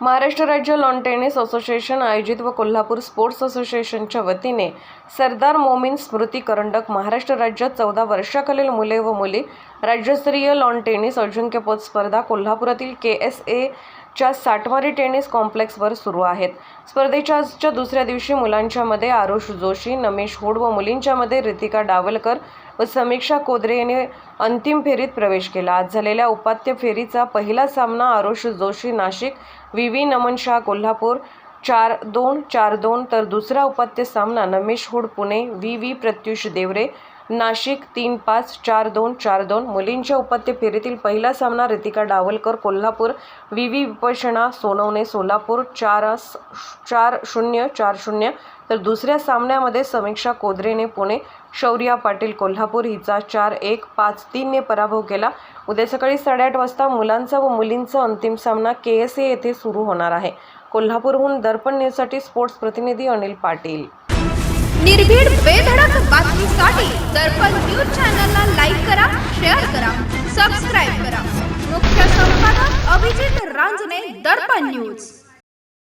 महाराष्ट्र राज्य lawn tennis association आयोजित व कोल्हापूर स्पोर्ट्स असोसिएशनच्या वतीने सरदार मोमीन स्मृती करंडक महाराष्ट्र राज्यात चौदा वर्षाखालील मुले व मुली राज्यस्तरीय लॉन टेनिस अजिंक्यपद स्पर्धा कोल्हापुरातील के एस ए च्या साठमारी टेनिस कॉम्प्लेक्सवर सुरू आहेत. स्पर्धेच्या आजच्या दुसऱ्या दिवशी मुलांच्यामध्ये आरुष जोशी नमेश होड व मुलींच्यामध्ये रितिका डावलकर व समीक्षा कोदरे अंतिम फेरीत प्रवेश केला. आज झालेल्या उपात्य फेरीचा पहिला सामना आरुष जोशी नाशिक व्ही. व्ही. नमन शाह कोल्हापूर चार दोन चार दोन तर दुसरा उपात्य सामना Namesh hood Pune V. V. Pratyush Deore Nashik तीन पाच चार दोन चार दोन. मुलींच्या उपात्य फेरीतील पहिला सामना रितिका डावलकर कोल्हापूर व्ही व्ही विपशना सोनवणे सोलापूर चार चार शून्य चार शून्य. तर दुसऱ्या सामन्यामध्ये समीक्षा कोदरेने पुणे शौर्या पाटील कोल्हापूर हिचा चार एक पाच तीनने पराभव केला. उद्या सकाळी साडेआठ वाजता मुलांचा व मुलींचा अंतिम सामना के एस ए येथे सुरू होणार आहे. कोल्हापूरहून दर्पण न्यूजसाठी स्पोर्ट्स प्रतिनिधी अनिल पाटील. निर्भीड बेधडक सबस्क्राईब दर्पण न्यूज.